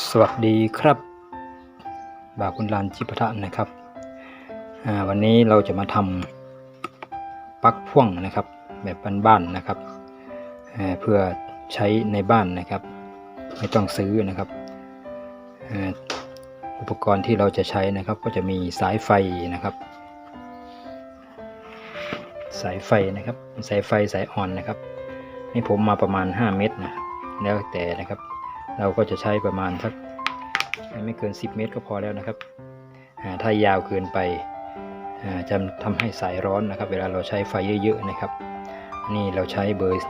สวัสดีครับบ่าวคุณลานจิปทะนะครับ วันนี้เราจะมาทำปลั๊กพ่วงนะครับ แบบบ้านๆนะครับ เพื่อใช้ในบ้านนะครับ ไม่ต้องซื้อนะครับ อุปกรณ์ที่เราจะใช้นะครับ ก็จะมีสายไฟนะครับ สายไฟนะครับ สายไฟสายอ่อนนะครับ นี่ผมมาประมาณ 5 เมตรนะ แล้วแต่นะครับ เราก็จะใช้ประมาณสักไม่เกิน 10 เมตรก็พอแล้วนะครับถ้ายาวเกินไปจะทำให้สายร้อนนะครับ เวลาเราใช้ไฟเยอะๆนะครับ นี่เราใช้เบอร์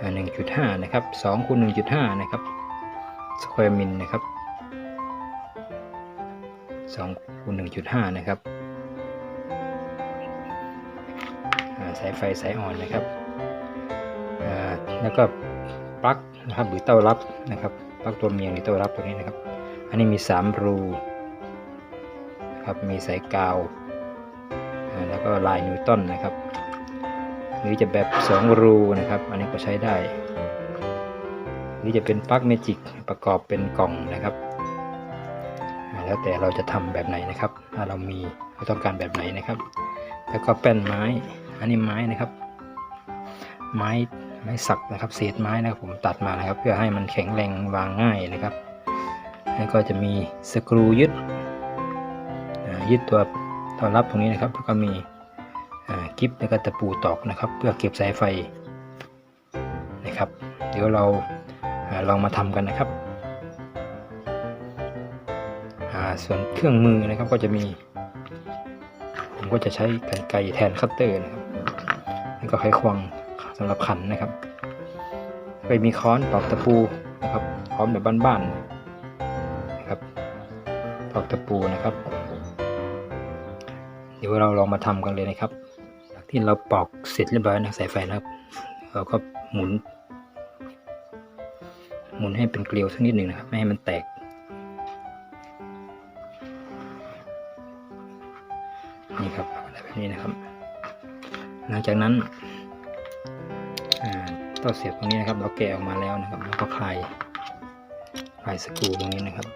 อ่า1.5 นะครับ2คูณ1.5 นะครับสแควร์มิลนะครับ2คูณ1.5 นะครับสายไฟสายอ่อนนะครับแล้วก็ปลั๊ก นะครับหรือเต้ารับนะครับปลั๊กตัวเมียหรือเต้ารับตัวนี้นะครับ อันนี้มี 3 รูนะครับมีสายกาว แล้วก็ลายนิวตันนะครับ หรือจะแบบ 2 รูนะครับ อันนี้ก็ใช้ได้ หรือจะเป็นปลั๊กเมจิกประกอบเป็นกล่องนะครับ แล้วแต่เราจะทำแบบไหนนะครับ ถ้าเรามีเราต้องการแบบไหนนะครับ แล้วก็แป้นไม้อันนี้ไม้นะครับไม้ ไม้สักนะครับ เศษไม้นะครับผมตัดมานะครับ เพื่อให้มันแข็งแรงวางง่ายนะครับ แล้วก็จะมีสกรูยึดยึดตัวตัวรับตรงนี้นะครับแล้วก็มีกิฟแล้วก็ตะปูตอกนะครับ เพื่อเก็บสายไฟนะครับ เดี๋ยวเราลองมาทำกันนะครับ ส่วนเครื่องมือนะครับก็จะมี ผมก็จะใช้กรรไกรแทนคัตเตอร์นะครับแล้วก็ไขควง สำหรับขันนะครับไปมีค้อนตอกตะปูนะครับค้อนแบบบ้านๆนะครับตอกตะปูนะครับ เดี๋ยวเราลองมาทำกันเลยนะครับที่เราปอกเสร็จเรียบร้อยนะสายไฟนะครับ เราก็หมุน หมุนให้เป็นเกลียวสักนิดหนึ่งนะครับ ไม่ให้มันแตก นี่ครับแบบนี้นะครับ หลังจากนั้น ต่อเสียบตรงนี้นะครับ เราแกะออกมาแล้วนะครับ แล้วก็คลายคลายสกรูตรงนี้นะครับ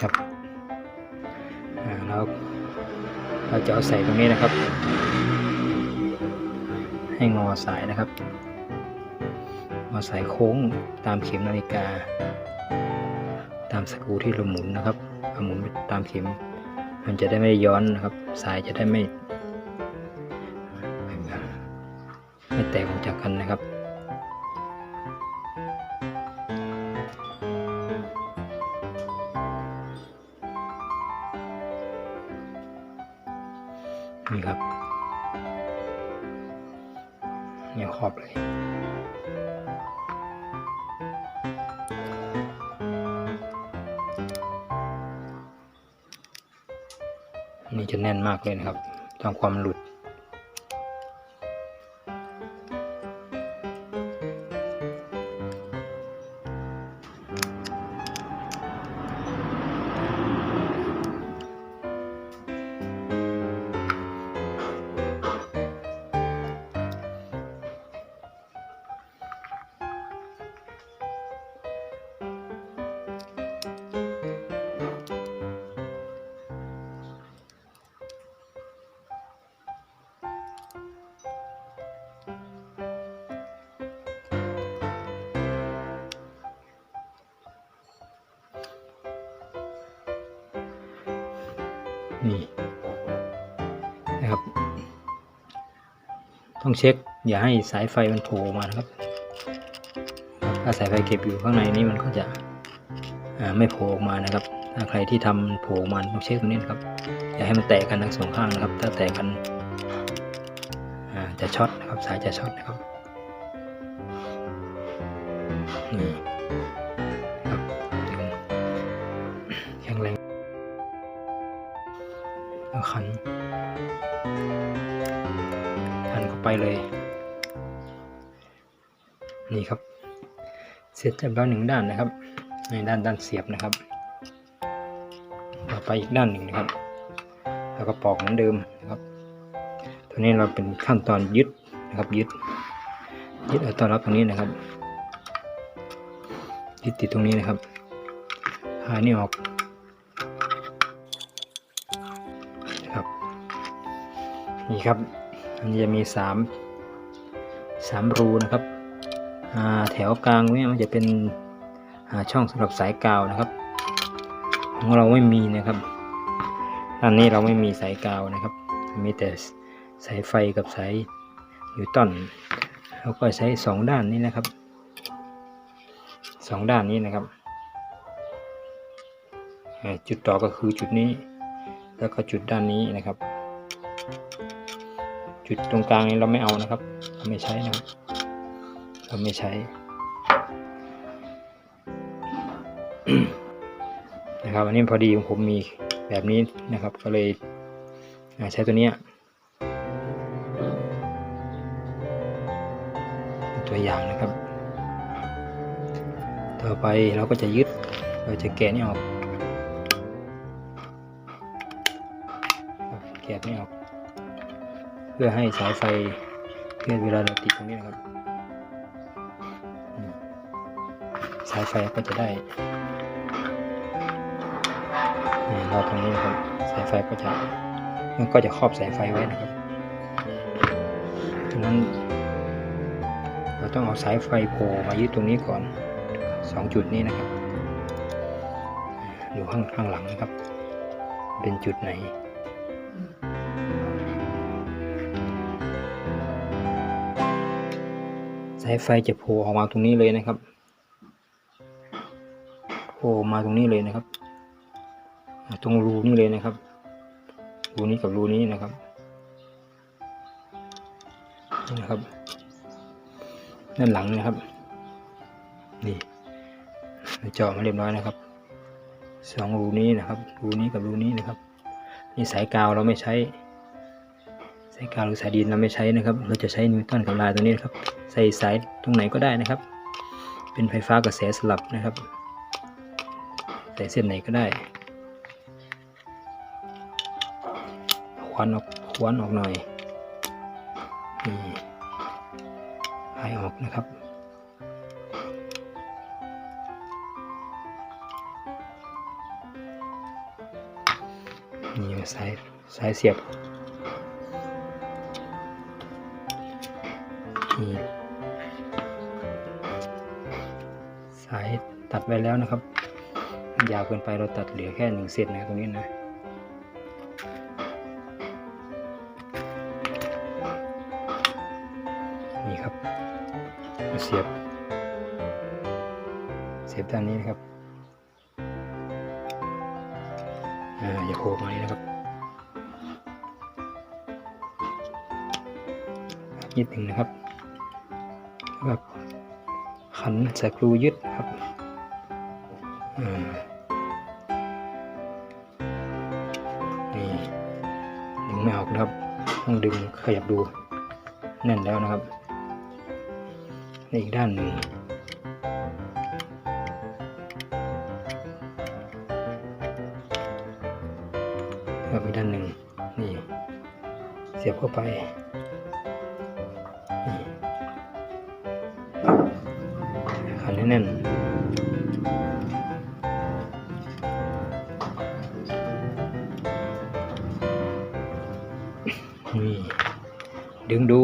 ครับอ่าแล้วเราจะเอาใส่ตรงนี้นะครับ ให้งอสายนะครับงอสายโค้งตามเข็มนาฬิกา ตามสกรูที่เราหมุนนะครับหมุนไปตามเข็ม มันจะได้ไม่ย้อนนะครับ สายจะได้ไม่ แตกออกจากกันนะครับ นี่ครับเนี่ยขอบเลยนี่จะแน่นมากเลยนะครับทำความหลุด นี่นะครับ ต้องเช็คอย่าให้สายไฟมันโผล่ออกมานะครับ ถ้าสายไฟเก็บอยู่ข้างในนี้มันก็จะไม่โผล่ออกมานะครับ ถ้าใครที่ทำโผล่ออกมาต้องเช็คตรงนี้นะครับ อย่าให้มันแตกกันทั้งสองข้างนะครับ ถ้าแตกกันจะช็อตนะครับ สายจะช็อตนะครับ ขันเข้าไปเลย นี่ครับ เสร็จเรียบร้อยหนึ่งด้านนะครับ ในด้านด้านเสียบนะครับ ต่อไปอีกด้านหนึ่งนะครับ แล้วก็ปอกเหมือนเดิมนะครับตัวนี้เราเป็นขั้นตอนยึดนะครับ ยึด ยึดเอาตอนรับตรงนี้นะครับยึดติดตรงนี้นะครับหานี่ออก ครับมันจะมีสามสามรูนะครับแถวกลางเนี่ยมันจะเป็นช่องสำหรับสายกาวนะครับ ของเราไม่มีนะครับอันนี้เราไม่มีสายกาวนะครับ มีแต่สายไฟกับสายนิวตันแล้วก็ใช้สองด้านนี้นะครับสองด้านนี้นะครับ จุดต่อก็คือจุดนี้ แล้วก็จุดด้านนี้นะครับ จุดตรงกลางนี้เราไม่เอานะครับเราไม่ใช้นะครับเราไม่ใช้นะครับอันนี้พอดีของผมมีแบบนี้นะครับ ก็เลยใช้ตัวนี้ตัวอย่างนะครับ ต่อไปเราก็จะยึดเราจะแกะนี่ออกแกะนี่ออก พื่อให้สายไฟเพื่อเวลาเราติดตรงนี้นะครับ สายไฟก็จะได้นี่รอบตรงนี้นะครับ สายไฟก็จะมันก็จะครอบสายไฟไว้นะครับดังนั้น เราต้องเอาสายไฟโผล่มายึดตรงนี้ก่อนสองจุดนี้นะครับ อยู่ข้างข้างหลังนะครับ เป็นจุดไหนายไฟจะโผล่ออกมาตรงนี้เลยนะครับโผล่มาตรงนี้เลยนะครับ ตรงรูนี่เลยนะครับ รูนี้กับรูนี้นะครับนี่นะครับ ด้านหลังนะครับ นี่เราเจาะมาเรียบร้อยนะครับสองรูนี้นะครับ รูนี้กับรูนี้นะครับนี่สายกาวเราไม่ใช้ สายกาวหรือสายดินเราไม่ใช้นะครับ เราจะใช้นิวตันกับลายตัวนี้นะครับ ใส่สายตรงไหนก็ได้นะครับ เป็นไฟฟ้ากระแสสลับนะครับ ใส่เส้นไหนก็ได้ควันออกควันออกหน่อยนี่หายออกนะครับนี่สายสายเสียบ ดไว้แล้วนะครับ ยาวเกินไปเราตัดเหลือแค่หนึ่งเซนนะตรงนี้นะนี่ครับมาเสียบ เสียบด้านนี้นะครับอ่าอย่าโผล่มานี่นะครับนิดหนึ่งนะครับแล้วก็ขันสกรูยึดครับ นี่ดึงไม่ออกนะครับ ต้องดึงขยับดูแน่นแล้วนะครับในอีกด้านหนึ่งครับอีกด้านหนึ่งนี่เสียบเข้าไปนี่ขันให้แน่น ดึงดู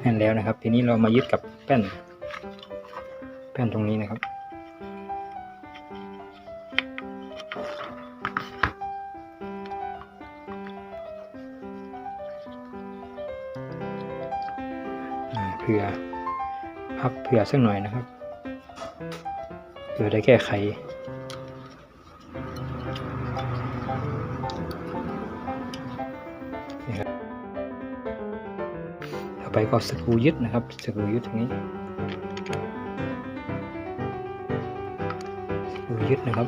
แน่นแล้วนะครับ ทีนี้เรามายึดกับแป้น แป้นตรงนี้นะครับเผื่อพับเผื่อสักหน่อยนะครับเผื่อได้แก้ไข ต่อไปก็สกรูยึดนะครับสกรูยึดตรงนี้สกรูยึดนะครับ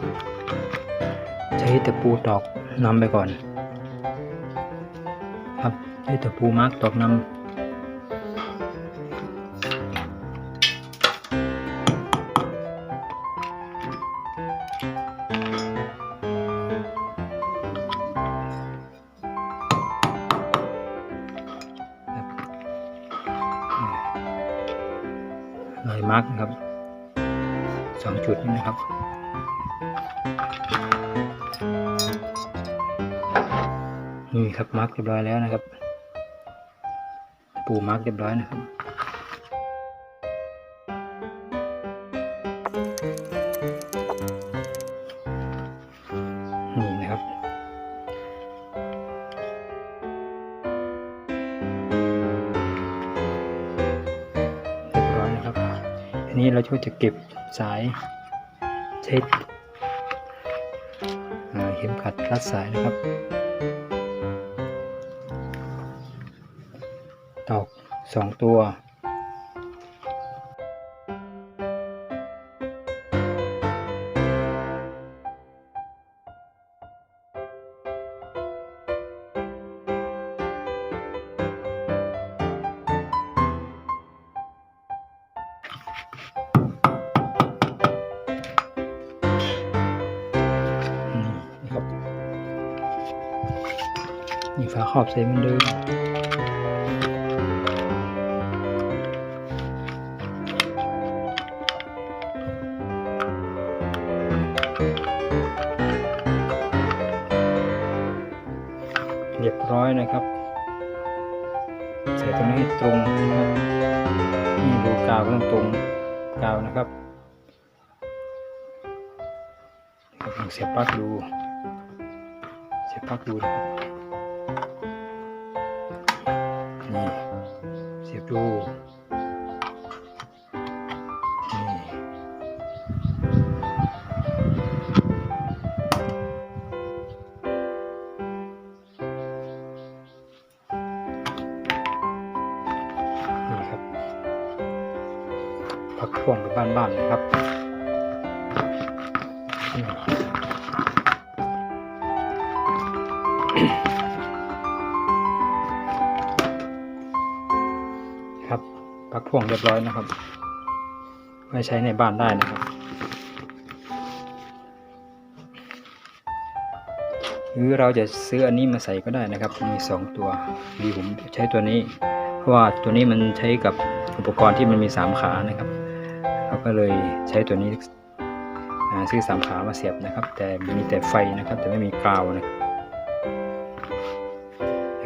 ใช้ตะปูตอกนำไปก่อน ครับใช้ตะปูมาร์กตอกนำ มาร์กนะครับสองจุดนี้นะครับ นี่ครับมาร์กเรียบร้อยแล้วนะครับ ปูมาร์กเรียบร้อยนะครับ ก็จะเก็บสายเช็ดเข็มขัดรัดสายนะครับ ตอกสองตัว เรียบร้อยนะครับ ใส่ตรงนี้ให้ตรงนะครับนี่ดูกาวก็ต้องตรงกาวนะครับลองเสียบปลั๊กดู เสียบปลั๊กดูนะครับนี่เสียบดู ครับปักพ่วงเรียบร้อยนะครับไว้ใช้ในบ้านได้นะครับหรือเราจะซื้ออันนี้มาใส่ก็ได้นะครับ มีสองตัวดีผมใช้ตัวนี้ เพราะว่าตัวนี้มันใช้กับอุปกรณ์ที่มันมีสามขานะครับเราก็เลยใช้ตัวนี้ซื้อสามขามาเสียบนะครับ แต่มีแต่ไฟนะครับ แต่ไม่มีกาวนะ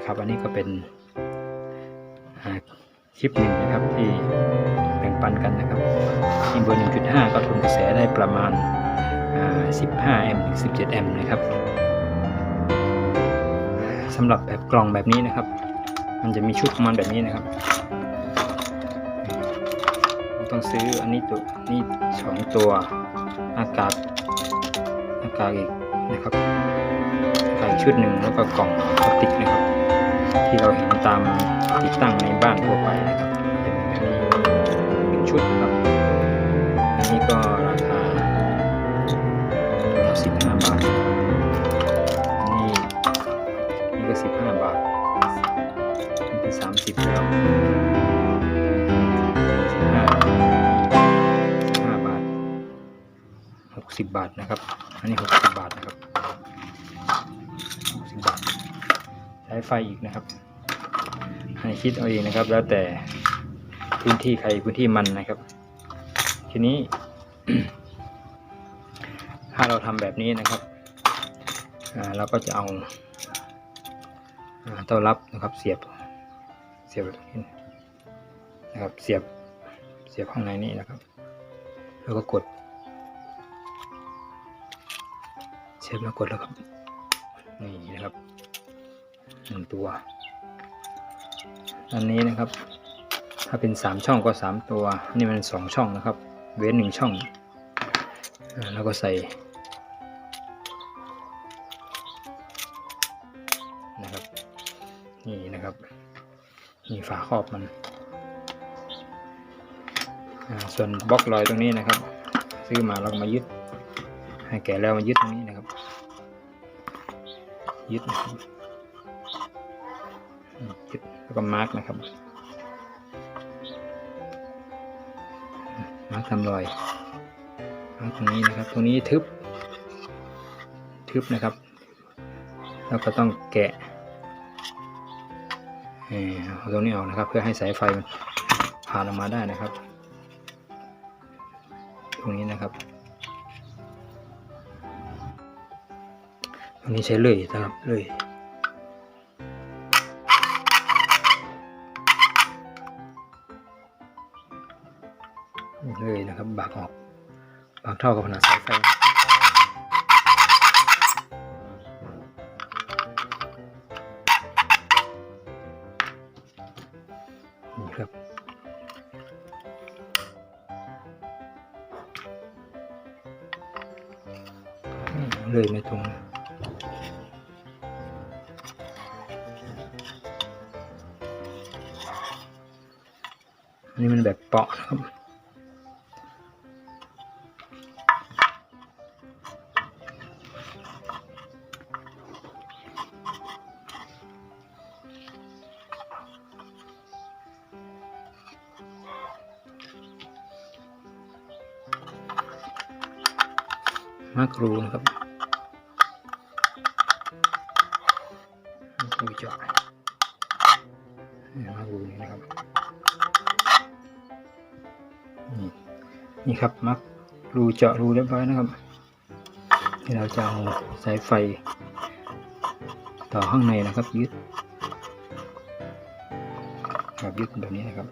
นะครับ อันนี้ก็เป็นคลิปหนึ่งนะครับที่แบ่งปันกันนะครับที่เบอร์1.5 ก็ทนกระแสได้ประมาณ 15 แอมป์ถึง 17 แอมป์นะครับสำหรับแบบกล่องแบบนี้นะครับ มันจะมีชุดของมันแบบนี้นะครับ ต้องซื้ออันนี้ตัวนี่สองตัวอากาศอากาศอีกนะครับอากาศอีกชุดหนึ่งแล้วก็กล่องพลาสติกนะครับ ที่เราเห็นตามติดตั้งในบ้านทั่วไปนะครับเป็นแบบนี้เป็นชุดนะครับอันนี้ก็ราคาสิบห้าบาทนนี้นี่ก็สิบห้าบาทนี่เป็นสามสิบแล้วสิบห้าสิบห้าบาทหกสิบบาทนะครับ อันนี้หกสิบ ไฟอีกนะครับให้คิดเอาเองนะครับ แล้วแต่พื้นที่ใครพื้นที่มันนะครับ ทีนี้ ถ้าเราทำแบบนี้นะครับเราก็จะเอาเต้ารับนะครับ เสียบเสียบตรงนี้นะครับ เสียบเสียบข้างในนี้นะครับ แล้วก็กด เสียบแล้วกดแล้วครับนี่นะครับ หนึ่งตัว อันนี้นะครับ ถ้าเป็นสามช่องก็สามตัว นี่มันสองช่องนะครับ เว้นหนึ่งช่อง แล้วก็ใส่นะครับ นี่นะครับนี่ฝาครอบมัน ส่วนบล็อกลอยตรงนี้นะครับ ซื้อมาแล้วก็มายึดให้แกะแล้วมายึดตรงนี้นะครับยึดนะครับอืมยึด แล้วก็มาร์กนะครับ มาร์กทำรอยมาร์กตรงนี้นะครับ ตรงนี้ทึบ ทึบนะครับ แล้วก็ต้องแกะเอาตรงนี้ออกนะครับ เพื่อให้สายไฟมันผ่านออกมาได้นะครับ ตรงนี้นะครับตรงนี้ใช้เลยนะครับเลย เลยนะครับบากออกบากเท่ากับขนาดสายไฟนี่ครับเลยไม่ตรงนนี้มันแบบเปาะนะครับ มากรูนะครับมารูเจาะมากรูนี่นะครับ นี่นี่ครับมักรูเจาะรูเรียบร้อยนะครับที่เราจะเอาสายไฟ ต่อข้างในนะครับยึดครับยึดแบบนี้นะครับ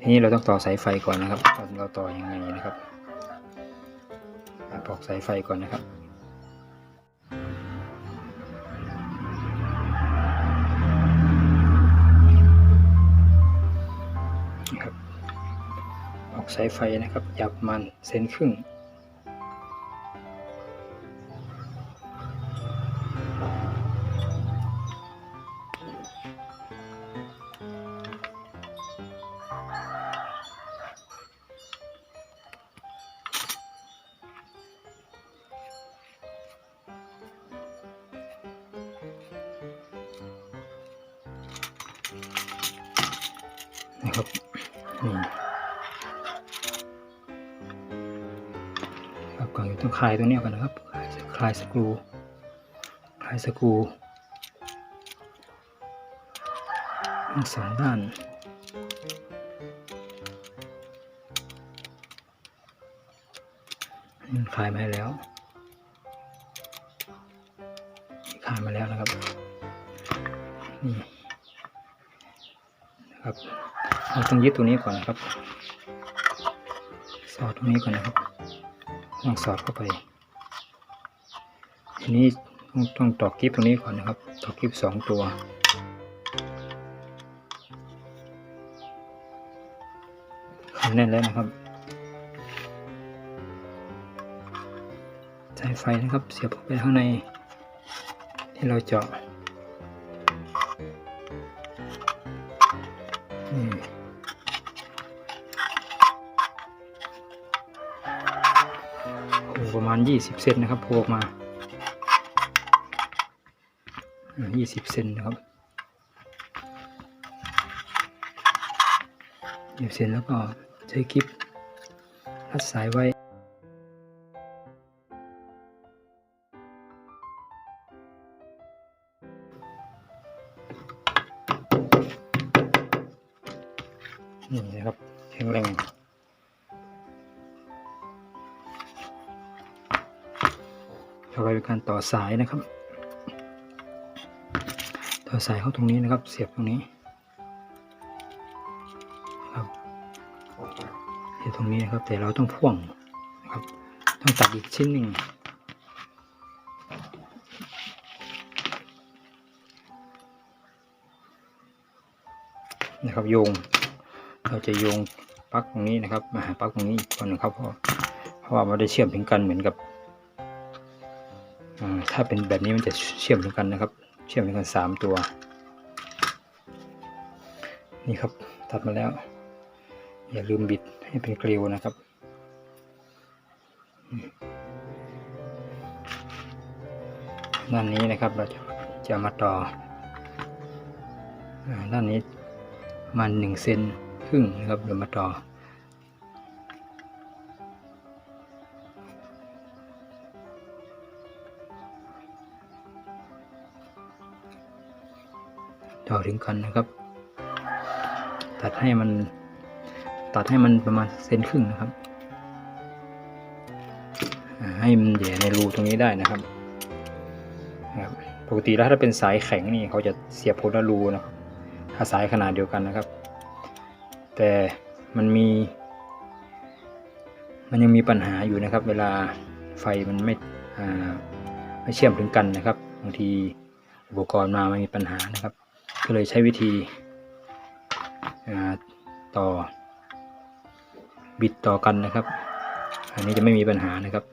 ทีนี้เราต้องต่อสายไฟก่อนนะครับว่าเราต่อยังไงนะครับ ปอกสายไฟก่อนนะครับครับออกสายไฟนะครับหยับมันเซนครึ่งายตัวนี้ก่อนนะครับ คลายสกรูคลายสกรูทั้งสองด้านมันคลายมาแล้วคลายมาแล้วนะครับ นี่นะครับเราต้องยึดตัวนี้ก่อนนะครับ สอดตรงนี้ก่อนนะครับต้องสอดเข้าไป ทีนี้ต้องต้องตอกกิ๊บตรงนี้ก่อนนะครับ ตอกกิ๊บสองตัว แน่นแล้วนะครับสายไฟนะครับ เสียบเข้าไปข้างใน ที่เราเจาะประมาณยี่สิบเซนนะครับโผล่ออกมา ยี่สิบเซนนะครับยี่สิบเซนแล้วก็ใช้คลิปรัดสายไว้นี่นะครับแข็งแรงต่อไปเป็นการต่อสายนะครับ อสายเข้าตรงนี้นะครับ เสียบตรงนี้ครับเสียบตรงนี้นะครับ แต่เราต้องพ่วงนะครับ ต้องตัดอีกชิ้นหนึ่งนะครับโยงเราจะโยงปลั๊กตรงนี้นะครับมาหาปลั๊กตรงนี้อีกคนนึงครับเพราะเพราะว่ามันได้เชื่อมถึงกันเหมือนกับถ้าเป็นแบบนี้มันจะเชื่อมถึงกันนะครับ เชื่อมกันสามตัว นี่ครับตัดมาแล้ว อย่าลืมบิดให้เป็นเกลียวนะครับด้านนี้นะครับเราจะจะมาต่อด้านนี้มันหนึ่งเซนครึ่งนะครับเดี๋ยวมาต่อ ต่อถึงกันนะครับ ตัดให้มันตัดให้มันประมาณเซนครึ่งนะครับ ให้มันแย่ในรูตรงนี้ได้นะครับครับปกติแล้วถ้าเป็นสายแข็งนี่เขาจะเสียบคนละรูนะครับถ้าสายขนาดเดียวกันนะครับ แต่มันมี มันยังมีปัญหาอยู่นะครับ เวลาไฟมันไม่ไม่เชื่อมถึงกันนะครับบางทีอุปกรณ์มามันมีปัญหานะครับ ก็เลยใช้วิธีต่อบิดต่อกันนะครับ อันนี้จะไม่มีปัญหานะครับ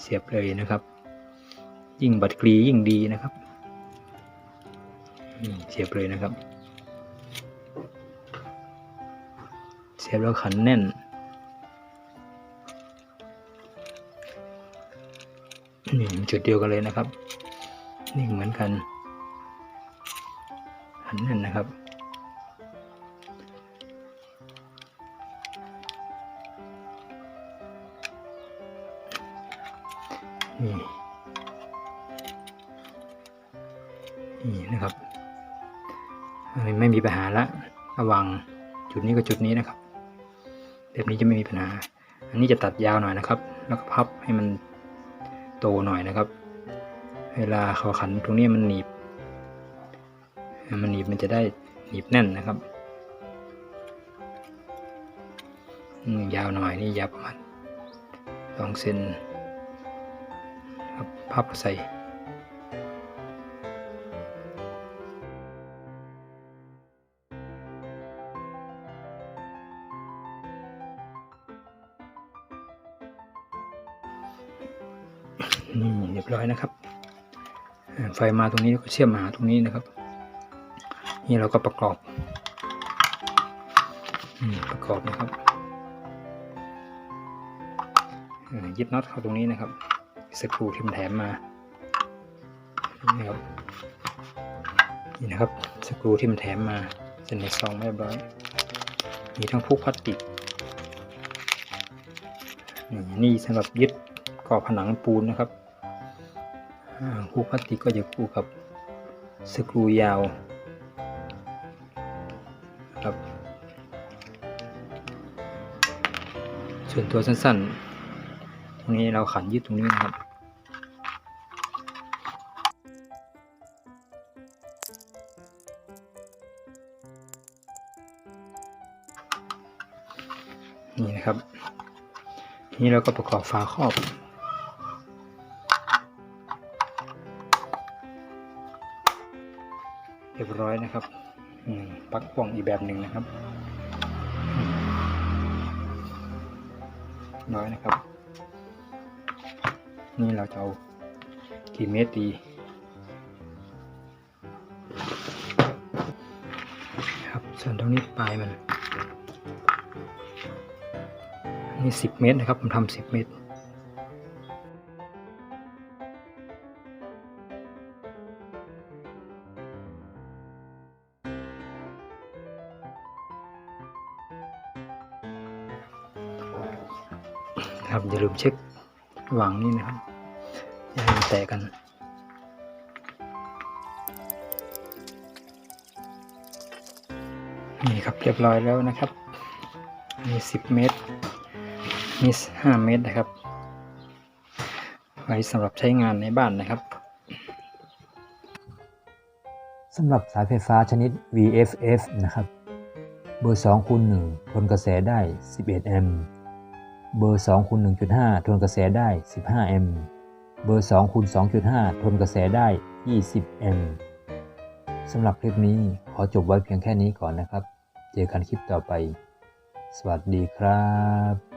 เสียบเลยนะครับ ยิ่งบัดกรียิ่งดีนะครับเสียบเลยนะครับ เสียบแล้วขันแน่นนี่จุดเดียวกันเลยนะครับ นี่เหมือนกัน ขันแน่นนะครับ นี่นี่นะครับไม่มีปัญหาละระว่างจุดนี้กับจุดนี้นะครับ แบบนี้จะไม่มีปัญหา อันนี้จะตัดยาวหน่อยนะครับ แล้วก็พับให้มันโตหน่อยนะครับ เวลาเขาขันตรงนี้มันหนีบ มันหนีบมันจะได้หนีบแน่นนะครับยาวหน่อยนี่ยาวประมาณสองเซนครับพับใส่นี่เรียบร้อยนะครับ ไฟมาตรงนี้ก็เชื่อมมาหาตรงนี้นะครับ นี่เราก็ประกอบอืมประกอบนะครับยึดน็อตเข้าตรงนี้นะครับสกรูที่มันแถมมานี่ครับนี่นะครับสกรูที่มันแถมมาเซ็นในซองเรียบร้อยมีทั้งพุกพลาสติกนี่นี่สำหรับยึดก่อผนังปูนนะครับพุกพลาสติกก็จะคู่กับสกรูยาว ส่วนตัวสั้นๆ ตรงนี้เราขันยึดตรงนี้นะครับนี่นะครับ นี่เราก็ประกอบฝาครอบ เรียบร้อยนะครับปักพ่วงอีกแบบหนึ่งนะครับ น้อยนะครับ นี่เราจะเอากี่เมตรดีครับส่วนตรงนี้ปลายมันนี่สิบเมตรนะครับ ผมทำสิบเมตร ว่างนี้นะครับอย่าให้มันแตกกัน นี่ครับเรียบร้อยแล้วนะครับ มีสิบเมตร มีห้าเมตรนะครับ ไว้สำหรับใช้งานในบ้านนะครับสำหรับสายไฟฟ้าชนิด VFF นะครับ เบอร์2คูณ1ทนกระแสได้ 11 แอมป์ เบอร์2คูณ1.5 ทวนกระแสได้ 15แอมเบอร์2คูณ2.5 ทวนกระแสได้ 20แอมสำหรับคลิปนี้ขอจบไว้เพียงแค่นี้ก่อนนะครับ เจอกันคลิปต่อไป สวัสดีครับ